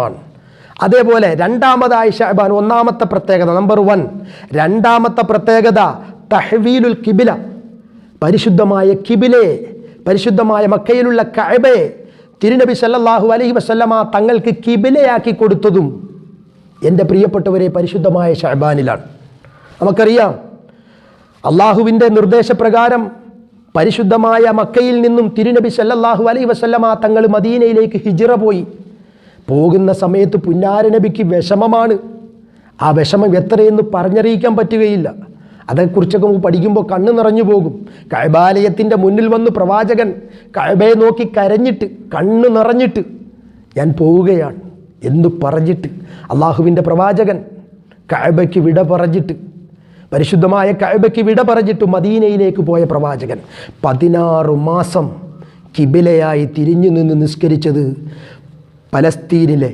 ആണ് അതേപോലെ രണ്ടാമതായി ഷഹബാൻ ഒന്നാമത്തെ പ്രത്യേകത നമ്പർ വൺ രണ്ടാമത്തെ പ്രത്യേകത തഹ്വീലുൽ കിബില. പരിശുദ്ധമായ കിബിലെ പരിശുദ്ധമായ മക്കയിലുള്ള കഴബയെ തിരുനബി സല്ലാഹു അലഹി വസല്ലമ തങ്ങൾക്ക് കിബിലയാക്കി കൊടുത്തതും എന്റെ പ്രിയപ്പെട്ടവരെ പരിശുദ്ധമായ ഷഹബാനിലാണ് നമുക്കറിയാം അള്ളാഹുവിന്റെ നിർദ്ദേശപ്രകാരം പരിശുദ്ധമായ മക്കയിൽ നിന്നും തിരുനബി സല്ലാഹു അലൈഹി വസല്ലമ തങ്ങൾ മദീനയിലേക്ക് ഹിജിറ പോയി. പോകുന്ന സമയത്ത് പുന്നാര നബിക്ക് വിഷമമാണ്. ആ വിഷമം എത്രയെന്ന് പറഞ്ഞറിയിക്കാൻ പറ്റുകയില്ല. അതേക്കുറിച്ചൊക്കെ നമുക്ക് പഠിക്കുമ്പോൾ കണ്ണ് നിറഞ്ഞു പോകും. കഴബാലയത്തിന്റെ മുന്നിൽ വന്ന് പ്രവാചകൻ കഴബയെ നോക്കി കരഞ്ഞിട്ട് കണ്ണ് നിറഞ്ഞിട്ട് ഞാൻ പോവുകയാണ് എന്ന് പറഞ്ഞിട്ട് അള്ളാഹുവിന്റെ പ്രവാചകൻ കഴബയ്ക്ക് വിട പറഞ്ഞിട്ട് പരിശുദ്ധമായ കഅബയ്ക്ക് വിട പറഞ്ഞിട്ട് മദീനയിലേക്ക് പോയ പ്രവാചകൻ പതിനാറ് മാസം കിബിലയായി തിരിഞ്ഞു നിന്ന് നിസ്കരിച്ചത് പലസ്തീനിലെ